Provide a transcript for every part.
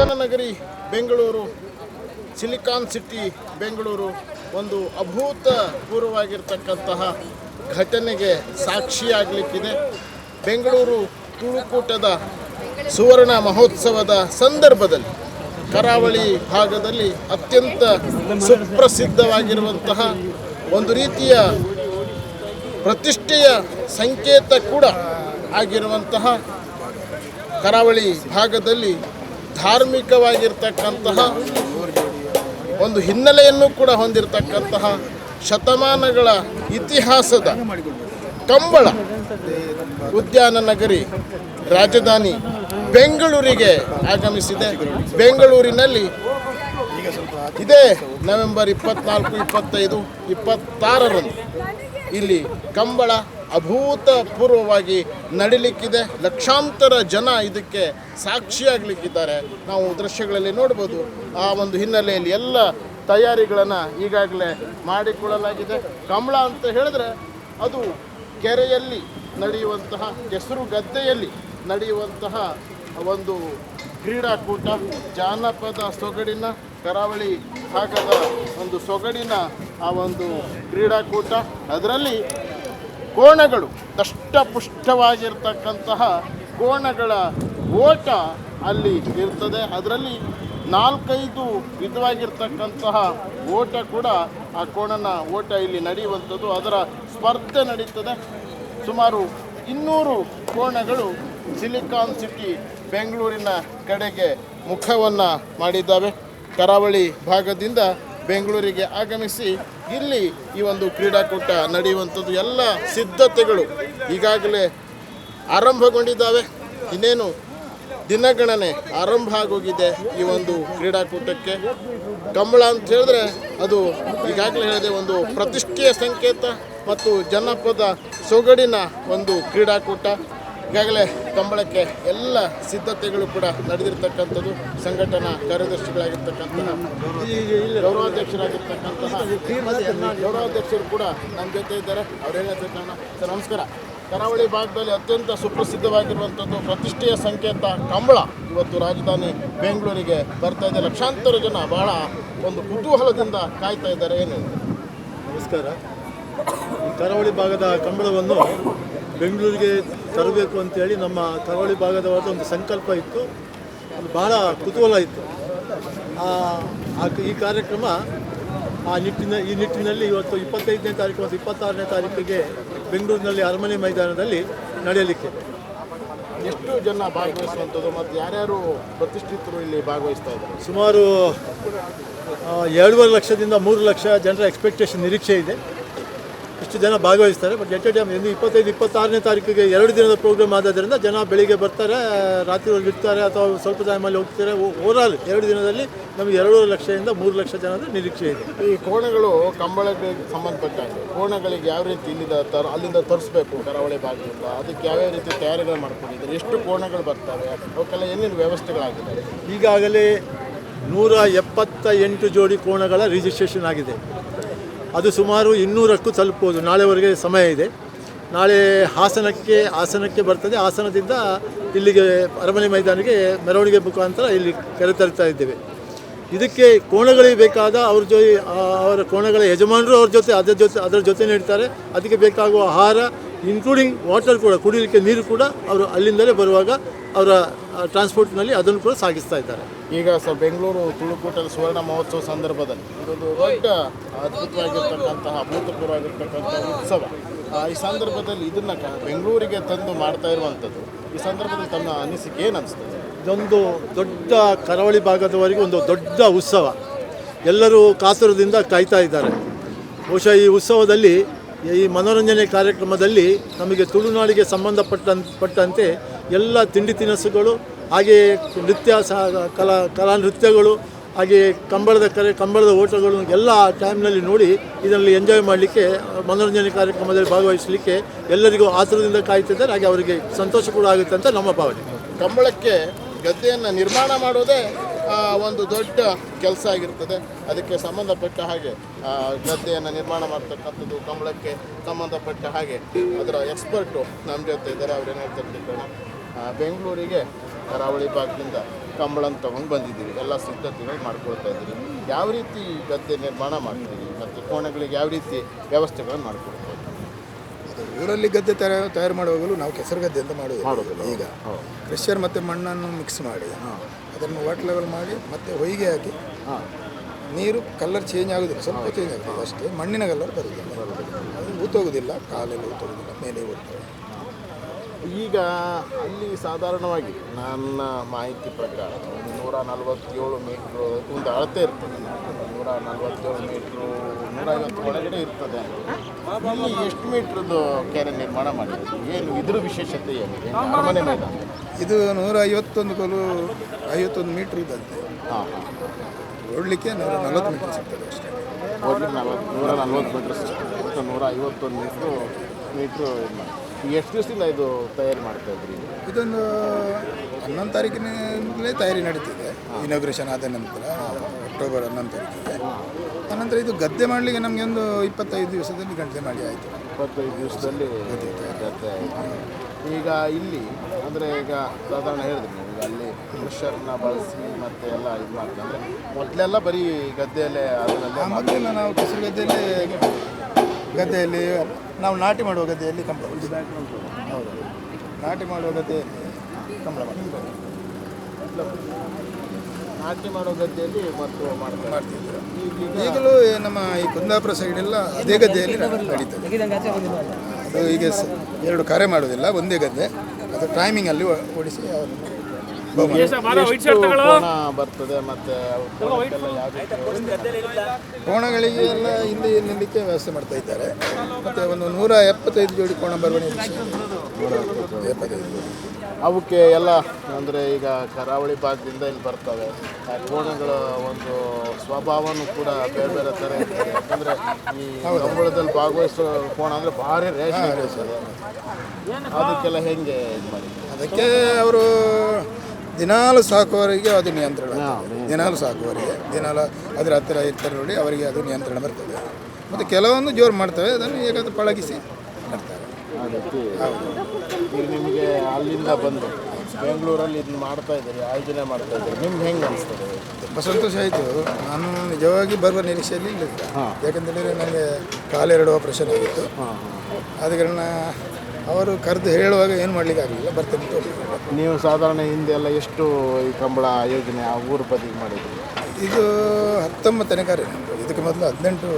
ಉದ್ಯಾನ ನಗರಿ Bengaluru, silicon city, Bengaluru ಒಂದು ಅಭೂತಪೂರ್ವವಾಗಿರ್ತಕ್ಕಂತಹ ಘಟನೆಗೆ ಸಾಕ್ಷಿಯಾಗಲಿಕ್ಕಿದೆ ಬೆಂಗಳೂರು ತುಳುಕೂಟದ ಸುವರ್ಣ ಮಹೋತ್ಸವದ ಸಂದರ್ಭದಲ್ಲಿ, ಕರಾವಳಿ ಭಾಗದಲ್ಲಿ ಅತ್ಯಂತ ಸುಪ್ರಸಿದ್ಧವಾಗಿರುವಂತಹ ಒಂದು ರೀತಿಯ ಪ್ರತಿಷ್ಠೆಯ ಸಂಕೇತ ಕೂಡ ಆಗಿರುವಂತಹ ಕರಾವಳಿ ಭಾಗದಲ್ಲಿ ಧಾರ್ಮಿಕವಾಗಿರ್ತಕ್ಕಂತಹ ಒಂದು ಹಿನ್ನೆಲೆಯನ್ನು ಕೂಡ ಹೊಂದಿರತಕ್ಕಂತಹ ಶತಮಾನಗಳ ಇತಿಹಾಸದ ಕಂಬಳ ಉದ್ಯಾನ ನಗರಿ ರಾಜಧಾನಿ ಬೆಂಗಳೂರಿಗೆ ಆಗಮಿಸಿದೆ. ಬೆಂಗಳೂರಿನಲ್ಲಿ ಇದೇ ನವೆಂಬರ್ ಇಪ್ಪತ್ನಾಲ್ಕು, ಇಪ್ಪತ್ತೈದು, ಇಪ್ಪತ್ತಾರರಂದು ಇಲ್ಲಿ ಕಂಬಳ ಅಭೂತಪೂರ್ವವಾಗಿ ನಡಿಲಿಕ್ಕಿದೆ. ಲಕ್ಷಾಂತರ ಜನ ಇದಕ್ಕೆ ಸಾಕ್ಷಿಯಾಗಲಿಕ್ಕಿದ್ದಾರೆ. ನಾವು ದೃಶ್ಯಗಳಲ್ಲಿ ನೋಡ್ಬೋದು, ಆ ಒಂದು ಹಿನ್ನೆಲೆಯಲ್ಲಿ ಎಲ್ಲ ತಯಾರಿಗಳನ್ನು ಈಗಾಗಲೇ ಮಾಡಿಕೊಳ್ಳಲಾಗಿದೆ. ಕಂಬಳ ಅಂತ ಹೇಳಿದ್ರೆ ಅದು ಕೆರೆಯಲ್ಲಿ ನಡೆಯುವಂತಹ ಕೆಸರು ಗದ್ದೆಯಲ್ಲಿ ನಡೆಯುವಂತಹ ಒಂದು ಕ್ರೀಡಾಕೂಟ. ಜಾನಪದ ಸೊಗಡಿನ ಕರಾವಳಿ ಭಾಗದ ಒಂದು ಸೊಗಡಿನ ಆ ಒಂದು ಕ್ರೀಡಾಕೂಟ. ಅದರಲ್ಲಿ ಕೋಣಗಳು ದಷ್ಟಪುಷ್ಟವಾಗಿರ್ತಕ್ಕಂತಹ ಕೋಣಗಳ ಓಟ ಅಲ್ಲಿ ಇರ್ತದೆ. ಅದರಲ್ಲಿ ನಾಲ್ಕೈದು ವಿಧವಾಗಿರ್ತಕ್ಕಂತಹ ಓಟ ಕೂಡ ಆ ಕೋಣನ ಓಟ ಇಲ್ಲಿ ನಡೆಯುವಂಥದ್ದು. ಅದರ ಸ್ಪರ್ಧೆ ನಡೀತದೆ. ಸುಮಾರು ಇನ್ನೂರು ಕೋಣಗಳು ಸಿಲಿಕಾನ್ ಸಿಟಿ ಬೆಂಗಳೂರಿನ ಕಡೆಗೆ ಮುಖವನ್ನು ಮಾಡಿದ್ದಾವೆ. ಕರಾವಳಿ ಭಾಗದಿಂದ ಬೆಂಗಳೂರಿಗೆ ಆಗಮಿಸಿ ಇಲ್ಲಿ ಈ ಒಂದು ಕ್ರೀಡಾಕೂಟ ನಡೆಯುವಂಥದ್ದು ಎಲ್ಲ ಸಿದ್ಧತೆಗಳು ಈಗಾಗಲೇ ಆರಂಭಗೊಂಡಿದ್ದಾವೆ. ಇನ್ನೇನು ದಿನಗಣನೆ ಆರಂಭ ಆಗೋಗಿದೆ ಈ ಒಂದು ಕ್ರೀಡಾಕೂಟಕ್ಕೆ. ಕಂಬಳ ಅಂತ ಹೇಳಿದ್ರೆ ಅದು ಈಗಾಗಲೇ ಹೇಳಿದೆ ಒಂದು ಪ್ರತಿಷ್ಠೆಯ ಸಂಕೇತ ಮತ್ತು ಜನಪದ ಸೊಗಡಿನ ಒಂದು ಕ್ರೀಡಾಕೂಟ. ಈಗಾಗಲೇ ಕಂಬಳಕ್ಕೆ ಎಲ್ಲ ಸಿದ್ಧತೆಗಳು ಕೂಡ ನಡೆದಿರ್ತಕ್ಕಂಥದ್ದು ಸಂಘಟನಾ ಕಾರ್ಯದರ್ಶಿಗಳಾಗಿರ್ತಕ್ಕಂತಹ ಗೌರವಾಧ್ಯಕ್ಷರಾಗಿರ್ತಕ್ಕಂತಹ ಗೌರವಾಧ್ಯಕ್ಷರು ಕೂಡ ನಮ್ಮ ಜೊತೆ ಇದ್ದಾರೆ. ಅವ್ರು ಹೇಳ್ತಿರ್ತಾನ ಸರ್ ನಮಸ್ಕಾರ. ಕರಾವಳಿ ಭಾಗದಲ್ಲಿ ಅತ್ಯಂತ ಸುಪ್ರಸಿದ್ಧವಾಗಿರುವಂಥದ್ದು ಪ್ರತಿಷ್ಠೆಯ ಸಂಕೇತ ಕಂಬಳ. ಇವತ್ತು ರಾಜಧಾನಿ ಬೆಂಗಳೂರಿಗೆ ಬರ್ತಾ ಇದೆ. ಲಕ್ಷಾಂತರ ಜನ ಬಹಳ ಒಂದು ಕುತೂಹಲದಿಂದ ಕಾಯ್ತಾ ಇದ್ದಾರೆ. ಏನು? ನಮಸ್ಕಾರ. ಕರಾವಳಿ ಭಾಗದ ಕಂಬಳವನ್ನು ಬೆಂಗಳೂರಿಗೆ ತರಬೇಕು ಅಂತೇಳಿ ನಮ್ಮ ಕರಾವಳಿ ಭಾಗದವಾದ ಒಂದು ಸಂಕಲ್ಪ ಇತ್ತು. ಅದು ಬಹಳ ಕುತೂಹಲ ಇತ್ತು. ಈ ಕಾರ್ಯಕ್ರಮ ಆ ನಿಟ್ಟಿನ ಈ ನಿಟ್ಟಿನಲ್ಲಿ ಇವತ್ತು ಇಪ್ಪತ್ತೈದನೇ ತಾರೀಕು ಮತ್ತು ಇಪ್ಪತ್ತಾರನೇ ತಾರೀಕಿಗೆ ಬೆಂಗಳೂರಿನಲ್ಲಿ ಅರಮನೆ ಮೈದಾನದಲ್ಲಿ ನಡೆಯಲಿಕ್ಕೆ. ಎಷ್ಟು ಜನ ಭಾಗವಹಿಸುವಂಥದ್ದು ಮತ್ತು ಯಾರ್ಯಾರು ಪ್ರತಿಷ್ಠಿತರು ಇಲ್ಲಿ ಭಾಗವಹಿಸ್ತಾ ಇದ್ದಾರೆ? ಸುಮಾರು ಎರಡೂವರೆ ಲಕ್ಷದಿಂದ ಮೂರು ಲಕ್ಷ ಜನರ ಎಕ್ಸ್ಪೆಕ್ಟೇಷನ್ ನಿರೀಕ್ಷೆ ಇದೆ. ಇಷ್ಟು ಜನ ಭಾಗವಹಿಸ್ತಾರೆ ಬಟ್ ಎಟ್ ಎ ಟೈಮ್ ಎಂದು ಇಪ್ಪತ್ತೈದು ಇಪ್ಪತ್ತಾರನೇ ತಾರೀಕಿಗೆ ಎರಡು ದಿನದ ಪ್ರೋಗ್ರಾಮ್ ಆದ್ದರಿಂದ ಜನ ಬೆಳಿಗ್ಗೆ ಬರ್ತಾರೆ ರಾತ್ರಿ ಇರ್ತಾರೆ ಅಥವಾ ಸ್ವಲ್ಪ ಟೈಮಲ್ಲಿ ಹೋಗ್ತಾರೆ. ಓವರಾಲ್ ಎರಡು ದಿನದಲ್ಲಿ ನಮಗೆ ಎರಡೂವರೆ ಲಕ್ಷದಿಂದ ಮೂರು ಲಕ್ಷ ಜನದ ನಿರೀಕ್ಷೆ ಇದೆ. ಈ ಕೋಣಗಳು ಕಂಬಳಕ್ಕೆ ಸಂಬಂಧಪಟ್ಟಂಗೆ ಕೋಣಗಳಿಗೆ ಯಾವ ರೀತಿ ಇಲ್ಲಿಂದ ತರ ಅಲ್ಲಿಂದ ತರಿಸ್ಬೇಕು ಕರಾವಳಿ ಭಾಗದಿಂದ? ಅದಕ್ಕೆ ಯಾವ್ಯಾವ ರೀತಿ ತಯಾರಿಗಳು ಮಾಡ್ಕೊಂಡಿದ್ದಾರೆ? ಎಷ್ಟು ಕೋಣಗಳು ಬರ್ತವೆ? ಅವಕ್ಕೆಲ್ಲ ಏನೇನು ವ್ಯವಸ್ಥೆಗಳಾಗಿದೆ ಈಗಾಗಲೇ ನೂರ ಎಪ್ಪತ್ತ ಎಂಟು ಜೋಡಿ ಕೋಣಗಳ ರಿಜಿಸ್ಟ್ರೇಷನ್ ಆಗಿದೆ. ಅದು ಸುಮಾರು ಇನ್ನೂರಕ್ಕೂ ತಲುಪಬಹುದು ನಾಳೆವರೆಗೆ ಸಮಯ ಇದೆ. ನಾಳೆ ಹಾಸನಕ್ಕೆ ಹಾಸನಕ್ಕೆ ಬರ್ತದೆ. ಹಾಸನದಿಂದ ಇಲ್ಲಿಗೆ ಅರಮನೆ ಮೈದಾನಿಗೆ ಮೆರವಣಿಗೆ ಮುಖಾಂತರ ಇಲ್ಲಿ ಕರೆತರ್ತಾ ಇದ್ದೇವೆ. ಇದಕ್ಕೆ ಕೋಣಗಳಿಗೆ ಬೇಕಾದ ಅವ್ರ ಜೊ ಅವರ ಕೋಣಗಳ ಯಜಮಾನರು ಅವ್ರ ಜೊತೆ, ಅದರ ಜೊತೆ ಅದರ ಜೊತೆ ನೀಡ್ತಾರೆ. ಅದಕ್ಕೆ ಬೇಕಾಗುವ ಆಹಾರ ಇನ್ಕ್ಲೂಡಿಂಗ್ ವಾಟರ್ ಕೂಡ ಕುಡಿಯಲಿಕ್ಕೆ ನೀರು ಕೂಡ ಅವರು ಅಲ್ಲಿಂದಲೇ ಬರುವಾಗ ಅವರ ಟ್ರಾನ್ಸ್ಪೋರ್ಟ್ನಲ್ಲಿ ಅದನ್ನು ಕೂಡ ಸಾಗಿಸ್ತಾ ಇದ್ದಾರೆ. ಈಗ ಸ ಬೆಂಗಳೂರು ತುಳುಕೂಟದ ಸುವರ್ಣ ಮಹೋತ್ಸವ ಸಂದರ್ಭದಲ್ಲಿ ಇದೊಂದು ದೊಡ್ಡ ಅದ್ಭುತವಾಗಿರ್ತಕ್ಕಂತಹ ಅಭೂತಪೂರ್ವವಾಗಿರ್ತಕ್ಕಂಥ ಉತ್ಸವ. ಆ, ಈ ಸಂದರ್ಭದಲ್ಲಿ ಇದನ್ನ ಬೆಂಗಳೂರಿಗೆ ತಂದು ಮಾಡ್ತಾ ಇರುವಂಥದ್ದು ಈ ಸಂದರ್ಭದಲ್ಲಿ ತಮ್ಮ ಅನಿಸಿಕೆ ಏನು ಅನಿಸ್ತದೆ ಇದೊಂದು ದೊಡ್ಡ ಕರಾವಳಿ ಭಾಗದವರೆಗೆ ಒಂದು ದೊಡ್ಡ ಉತ್ಸವ. ಎಲ್ಲರೂ ಕಾತುರದಿಂದ ಕಾಯ್ತಾ ಇದ್ದಾರೆ. ಬಹುಶಃ ಈ ಉತ್ಸವದಲ್ಲಿ ಈ ಮನೋರಂಜನೆ ಕಾರ್ಯಕ್ರಮದಲ್ಲಿ ನಮಗೆ ತುಳುನಾಡಿಗೆ ಸಂಬಂಧಪಟ್ಟಂತ, ಪಟ್ಟಂತೆ ಎಲ್ಲ ತಿಂಡಿ ತಿನಿಸುಗಳು ಹಾಗೆಯೇ ನೃತ್ಯ ಸಹ, ಕಲಾ ಕಲಾ ನೃತ್ಯಗಳು ಹಾಗೆಯೇ ಕಂಬಳದ ಕರೆ, ಕಂಬಳದ ಓಟಗಳು ಎಲ್ಲ ಟೈಮ್ನಲ್ಲಿ ನೋಡಿ ಇದರಲ್ಲಿ ಎಂಜಾಯ್ ಮಾಡಲಿಕ್ಕೆ, ಮನೋರಂಜನೆ ಕಾರ್ಯಕ್ರಮದಲ್ಲಿ ಭಾಗವಹಿಸಲಿಕ್ಕೆ ಎಲ್ಲರಿಗೂ ಆತುರದಿಂದ ಕಾಯ್ತಿದ್ದಾರೆ ಹಾಗೆ ಅವರಿಗೆ ಸಂತೋಷ ಕೂಡ ಆಗುತ್ತೆ ಅಂತ ನಮ್ಮ ಭಾವನೆ. ಕಂಬಳಕ್ಕೆ ಗದ್ದೆಯನ್ನು ನಿರ್ಮಾಣ ಮಾಡೋದೇ ಒಂದು ದೊಡ್ಡ ಕೆಲಸ ಆಗಿರ್ತದೆ. ಅದಕ್ಕೆ ಸಂಬಂಧಪಟ್ಟ ಹಾಗೆ ಗದ್ದೆಯನ್ನು ನಿರ್ಮಾಣ ಮಾಡ್ತಕ್ಕಂಥದ್ದು ಕಂಬಳಕ್ಕೆ ಸಂಬಂಧಪಟ್ಟ ಹಾಗೆ ಅದರ ಎಕ್ಸ್ಪರ್ಟು ನಮ್ಮ ಜೊತೆ ಇದ್ದಾರೆ ಅವ್ರೇನು. ಆ, ಬೆಂಗಳೂರಿಗೆ ಕರಾವಳಿ ಭಾಗದಿಂದ ಕಂಬಳನ ತೊಗೊಂಡು ಬಂದಿದ್ದೀವಿ. ಎಲ್ಲ ಸಿದ್ಧತೆಗಳು ಮಾಡ್ಕೊಳ್ತಾ ಇದ್ದೀವಿ. ಯಾವ ರೀತಿ ಗದ್ದೆ ನಿರ್ಮಾಣ ಮಾಡ್ತೀವಿ ಮತ್ತು ಕೋಣೆಗಳಿಗೆ ಯಾವ ರೀತಿ ವ್ಯವಸ್ಥೆಗಳನ್ನು ಮಾಡ್ಕೊಳ್ತಾ ಇದ್ದೀವಿ ಅದು ಊರಲ್ಲಿ ಗದ್ದೆ ತಯಾರು ತಯಾರು ಮಾಡುವಾಗಲೂ ನಾವು ಕೆಸರು ಗದ್ದೆ ಅಂತ. ಮಾಡೋದು ಈಗ ಕ್ರೆಷರ್ ಮತ್ತು ಮಣ್ಣನ್ನು ಮಿಕ್ಸ್ ಮಾಡಿ ಅದನ್ನು ವಾಟ್ ಲೆವೆಲ್ ಮಾಡಿ ಮತ್ತೆ ಹೊಯ್ಗೆ ಹಾಕಿ ಹಾಂ. ನೀರು ಕಲರ್ ಚೇಂಜ್ ಆಗೋದಿಲ್ಲ ಸ್ವಲ್ಪ ಚೇಂಜ್ ಆಗ್ತದೆ ಅಷ್ಟೇ. ಮಣ್ಣಿನ ಕಲರ್ ಬರುತ್ತೆ ಅದು ಊತೋಗೋದಿಲ್ಲ ಕಾಲೆಲ್ಲ ಊತೋಗೋದಿಲ್ಲ ಮೇಲೆ ಹೋಗ್ತದೆ. ಈಗ ಅಲ್ಲಿ ಸಾಧಾರಣವಾಗಿ ನನ್ನ ಮಾಹಿತಿ ಪ್ರಕಾರ ಒಂದು ನೂರ ನಲವತ್ತೇಳು ಮೀಟ್ರು ಒಂದು ಅಳತೆ ಇರ್ತದೆ. ನೂರ ನಲವತ್ತೇಳು ಮೀಟ್ರು ನೂರೈವತ್ತು ಒಳಗಡೆ ಇರ್ತದೆ. ಇಲ್ಲಿ ಎಷ್ಟು ಮೀಟ್ರದ್ದು ಕೆರೆ ನಿರ್ಮಾಣ ಮಾಡಿದ್ರು? ಏನು ಇದ್ರ ವಿಶೇಷತೆ ಏನು? ಅರಮನೆ ಮೈದಾನ? ಇದು ನೂರ ಐವತ್ತೊಂದು ಕೊಲು ಐವತ್ತೊಂದು ಮೀಟ್ರ್ ಇದ್ದಂತೆ. ಹಾಂ ಹಾಂ ಓಡಲಿಕ್ಕೆ ನೂರ ನಲ್ವತ್ತು ಮೀಟರ್ ಸಿಗ್ತದೆ ಅಷ್ಟೇ. ಹೋಗಿ ನಲವತ್ತು ನೂರ ನಲ್ವತ್ತು ಮೀಟ್ರ್ ಸಿಗ್ತದೆ. ನೂರ ಐವತ್ತೊಂದು ಮೀಟ್ರು ಮೀಟ್ರು ಎಷ್ಟು ದಿವಸದಿಂದ ಇದು ತಯಾರು ಮಾಡ್ತಾ ಇದ್ರಿ? ಇದೊಂದು ಹನ್ನೊಂದು ತಾರೀಕಿನಿಂದಲೇ ತಯಾರಿ ನಡೀತಿದೆ. ಇನಾಗ್ರೇಷನ್ ಆದ ನಂತರ ಅಕ್ಟೋಬರ್ ಹನ್ನೊಂದು ತಾರೀಕಿಗೆ. ಆನಂತರ ಇದು ಗದ್ದೆ ಮಾಡಲಿಕ್ಕೆ ನಮಗೆ ಒಂದು ಇಪ್ಪತ್ತೈದು ದಿವಸದಲ್ಲಿ ಗಂಟೆ ಮಾಡಿ ಆಯಿತು. ಇಪ್ಪತ್ತೈದು ದಿವಸದಲ್ಲಿ ಗದ್ದೆ ಆಯ್ತು. ಈಗ ಇಲ್ಲಿ ಅಂದರೆ ಈಗ ಸಾಧಾರಣ ಹೇಳಿದ್ರಿ ನೀವು ಈಗ ಅಲ್ಲಿ ಕ್ರಷರ್ನ ಬಳಸಿ ಮತ್ತೆ ಎಲ್ಲ ಇದು ಮಾಡ್ತಾರೆ? ಅಂದರೆ ಮೊದಲೆಲ್ಲ ಬರೀ ಗದ್ದೆಯಲ್ಲೇ ಅದರಲ್ಲೇ ಮೊದಲೆಲ್ಲ ನಾವು ಕೃಷಿ ಗದ್ದೆಯಲ್ಲಿ ಗದ್ದೆಯಲ್ಲಿ ನಾವು ನಾಟಿ ಮಾಡುವ ಗದ್ದೆಯಲ್ಲಿ ಕಂಬಳ. ಹೌದು. ನಾಟಿ ಮಾಡುವ ಗದ್ದೆಯಲ್ಲಿ ಕಂಬಳ ಮಾಡ್ತೀವಿ. ನಾಟಿ ಮಾಡೋ ಗದ್ದೆಯಲ್ಲಿ ಮತ್ತು ಮಾಡ್ತಾರೆ? ಮಾಡ್ತಿದ್ರು ಈಗಲೂ ನಮ್ಮ ಈ ಕುಂದಾಪುರ ಸೈಡೆಲ್ಲ ಎಲ್ಲ ಅದೇ ಗದ್ದೆಯಲ್ಲಿ ನಡೀತದೆ. ಅದು ಈಗ ಸ- ಎರಡು ಕರೆ ಮಾಡೋದಿಲ್ಲ ಒಂದೇ ಗದ್ದೆ. ಅದು ಟೈಮಿಂಗ್ ಅಲ್ಲಿ ಓಡಿಸಿ ಅವರು ಬಹುಮಾನ. ಎಷ್ಟು ಕೋಣ ಬರ್ತದೆ ಮತ್ತೆ ಅವು ಕೋಣಕ್ಕೆಲ್ಲ ಯಾವ ರೀತಿ ಕೋಣಗಳಿಗೆ ಎಲ್ಲ ಹಿಂದೆ ನಿಲ್ಲಕ್ಕೆ ವ್ಯವಸ್ಥೆ ಮಾಡ್ತಾ ಇದ್ದಾರೆ. ಮತ್ತೆ ಒಂದು ನೂರ ಎಪ್ಪತ್ತೈದು ಜೋಡಿ ಕೋಣ ಬರುವ ಅವಕ್ಕೆ ಎಲ್ಲ ಅಂದರೆ ಈಗ ಕರಾವಳಿ ಭಾಗದಿಂದ ಇಲ್ಲಿ ಬರ್ತವೆ. ಆ ಕೋಣಗಳ ಒಂದು ಸ್ವಭಾವನೂ ಕೂಡ ಬೇರೆ ಬೇರೆ ಥರ ಇರ್ತದೆ. ಯಾಕಂದರೆ ಈ ಕಂಬಳದಲ್ಲಿ ಭಾಗವಹಿಸೋ ಕೋಣ ಅಂದರೆ ಭಾರಿ ಬೆಳೆಸೋದು ಅದಕ್ಕೆಲ್ಲ ಹೆಂಗೆ ಇದು ಮಾಡಿ? ಅದಕ್ಕೆ ಅವರು ದಿನಾಲು ಸಾಕುವವರಿಗೆ ಅದು ನಿಯಂತ್ರಣ. ದಿನಾಲು ಸಾಕುವವರಿಗೆ. ದಿನಾಲು ಅದರ ಹತ್ತಿರ ಇರ್ತಾರೆ ನೋಡಿ ಅವರಿಗೆ ಅದು ನಿಯಂತ್ರಣ ಬರ್ತದೆ. ಮತ್ತು ಕೆಲವೊಂದು ಜೋರು ಮಾಡ್ತವೆ ಅದನ್ನು ಹೇಗಾದ್ರೂ ಪಳಗಿಸಿ. ರೀತಿ ಈಗ ನಿಮಗೆ ಅಲ್ಲಿಂದ ಬಂದು ಬೆಂಗಳೂರಲ್ಲಿ ಇದನ್ನ ಮಾಡ್ತಾ ಇದ್ದೀರಿ ಆಯೋಜನೆ ಮಾಡ್ತಾ ಇದ್ದೀರಿ ನಿಮ್ಗೆ ಹೆಂಗೆ ಅನಿಸ್ತದೆ? ಸಂತೋಷ ಆಯಿತು. ನಾನು ನಿಜವಾಗಿ ಬರುವ ನಿರೀಕ್ಷೆಯಲ್ಲಿ ಇಲ್ಲ ಯಾಕಂತೇಳಿದರೆ ನನಗೆ ಕಾಲೆರಡು ಆಪರೇಷನ್ ಆಗಿತ್ತು. ಆದ ಕಾರಣ ಅವರು ಕರೆದು ಹೇಳುವಾಗ ಏನು ಮಾಡಲಿಕ್ಕೆ ಆಗಲಿಲ್ಲ ಬರ್ತೇನೆ ನೀವು ಸಾಧಾರಣ ಹಿಂದೆ ಎಲ್ಲ ಎಷ್ಟು ಈ ಕಂಬಳ ಆಯೋಜನೆ ಆ ಊರು ಬದಿಗೆ ಮಾಡಿದ್ರಿ? ಇದು ಹತ್ತೊಂಬತ್ತನೇ ಕರೆ ನಂದು. ಇದಕ್ಕೆ ಮೊದಲು ಹದಿನೆಂಟು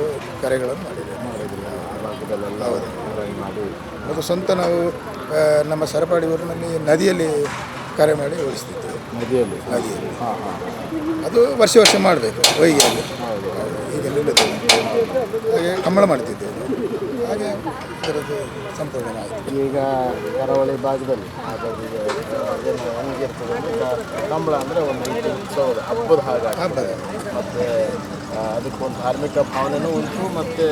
ಕರೆಗಳನ್ನು ಮಾಡಿದೆ ಮಾಡಿದ್ರಿ ಭಾಗದಲ್ಲೆಲ್ಲ. ಊರಾಗಿ ಮಾಡಿ ಮತ್ತು ಸ್ವಂತ ನಾವು ನಮ್ಮ ಸರಪಾಡಿ ಊರಿನಲ್ಲಿ ನದಿಯಲ್ಲಿ ಕರೆ ಮಾಡಿ ಉಳಿಸ್ತಿದ್ದೇವೆ. ನದಿಯಲ್ಲಿ ನದಿಯಲ್ಲಿ. ಹಾಂ ಹಾಂ ಅದು ವರ್ಷ ವರ್ಷ ಮಾಡಬೇಕು ಹೊಯ್ಗೆಯಲ್ಲಿ ಈಗ ನಿಲ್ಲುತ್ತೆ. ಹಾಗೆ ಕಂಬಳ ಮಾಡ್ತಿದ್ದೆ ಹಾಗೆ ಇದರದ್ದು ಸಂಪೂರ್ಣ ಆಯಿತು. ಈಗ ಕರಾವಳಿ ಭಾಗದಲ್ಲಿ ಹಾಗಾಗಿ ಏನು ಹೆಂಗಿರ್ತದೆ ಕಂಬಳ ಅಂದರೆ ಒಂದು ರೀತಿ ಉತ್ಸವದ ಹಬ್ಬದ ಹಾಗೆ ಹಬ್ಬದ ಮತ್ತು ಅದಕ್ಕೊಂದು ಧಾರ್ಮಿಕ ಭಾವನೆನೂ ಉಂಟು ಮತ್ತು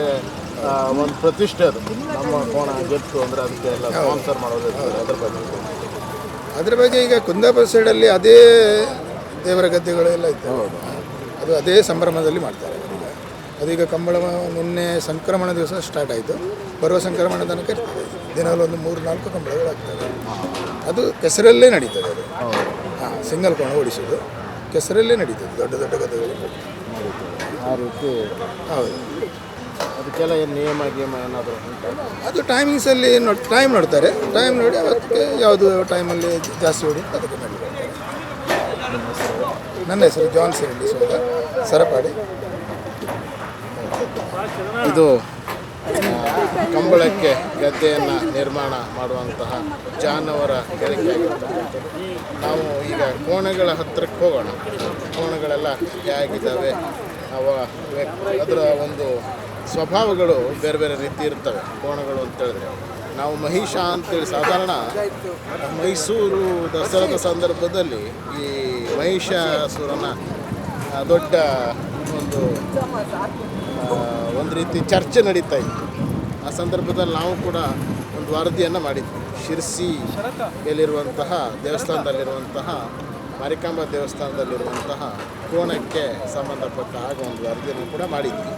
ಒಂದು ಪ್ರತಿಷ್ಠೆ ಅದು. ನಮ್ಮ ಕೋಣ ಗೆತ್ತು ಅಂದರೆ ಅದಕ್ಕೆ ಎಲ್ಲ ಸ್ಪಾನ್ಸರ್ ಮಾಡೋದು ಅದ್ರ ಬಗ್ಗೆ. ಅದ್ರ ಬಗ್ಗೆ ಈಗ ಕುಂದಾಪುರ ಸೈಡಲ್ಲಿ ಅದೇ ದೇವರ ಗದ್ದೆಗಳೆಲ್ಲ ಇತ್ತು ಅದು ಅದೇ ಸಂಭ್ರಮದಲ್ಲಿ ಮಾಡ್ತಾರೆ ಈಗ ಅದೀಗ ಕಂಬಳ ನಿನ್ನೆ ಸಂಕ್ರಮಣ ದಿವಸ ಸ್ಟಾರ್ಟ್ ಆಯಿತು. ಬರುವ ಸಂಕ್ರಮಣ ತನಕ ಇರ್ತದೆ. ದಿನಾಲು ಒಂದು ಮೂರು ನಾಲ್ಕು ಕಂಬಳಗಳಾಗ್ತವೆ ಅದು ಕೆಸರಲ್ಲೇ ನಡೀತದೆ ಅದು. ಹಾಂ ಸಿಂಗಲ್ ಕೋಣ ಓಡಿಸೋದು. ಕೆಸರಲ್ಲೇ ನಡೀತದೆ ದೊಡ್ಡ ದೊಡ್ಡ ಗದ್ದೆಗಳು. ಹೌದು. ಅದಕ್ಕೆಲ್ಲ ಏನು ನಿಯಮ ಗೇಮ ಏನಾದರೂ ಉಂಟಾ? ಅದು ಟೈಮಿಂಗ್ಸಲ್ಲಿ ನೋಡಿ ಟೈಮ್ ನೋಡ್ತಾರೆ. ಟೈಮ್ ನೋಡಿ ಅದಕ್ಕೆ ಯಾವುದು ಟೈಮಲ್ಲಿ ಜಾಸ್ತಿ ಹೊಡಿ ಅದಕ್ಕೆ ನನ್ನ ಹೆಸರು ಜಾನ್ ಸಿರಂಡಿ ಸೋದ ಸರಪಾಡಿ. ಇದು ಕಂಬಳಕ್ಕೆ ಗದ್ದೆಯನ್ನು ನಿರ್ಮಾಣ ಮಾಡುವಂತಹ ಜಾನವರ ಗಳಿಕೆ ನಾವು ಈಗ ಕೋಣಗಳ ಹತ್ತಿರಕ್ಕೆ ಹೋಗೋಣ. ಕೋಣಗಳೆಲ್ಲ ಹೇಗಿದ್ದಾವೆ ಅವ ಅದರ ಒಂದು ಸ್ವಭಾವಗಳು ಬೇರೆ ಬೇರೆ ರೀತಿ ಇರ್ತವೆ, ಕೋಣಗಳು ಅಂತೇಳಿದ್ರೆ ನಾವು ಮಹಿಷ ಅಂತೇಳಿ ಸಾಧಾರಣ ಮೈಸೂರು ದಸರಾದ ಸಂದರ್ಭದಲ್ಲಿ ಈ ಮಹಿಷಾಸುರನ ದೊಡ್ಡ ಒಂದು ಒಂದು ರೀತಿ ಚರ್ಚೆ ನಡೀತಾ ಇತ್ತು. ಆ ಸಂದರ್ಭದಲ್ಲಿ ನಾವು ಕೂಡ ಒಂದು ವರದಿಯನ್ನು ಮಾಡಿದ್ವಿ. ಶಿರ್ಸಿಯಲ್ಲಿರುವಂತಹ ದೇವಸ್ಥಾನದಲ್ಲಿರುವಂತಹ, ಮಾರಿಕಾಂಬ ದೇವಸ್ಥಾನದಲ್ಲಿರುವಂತಹ ಕೋಣಕ್ಕೆ ಸಂಬಂಧಪಟ್ಟ ಹಾಗೆ ಒಂದು ವರದಿಯನ್ನು ಕೂಡ ಮಾಡಿದ್ವಿ.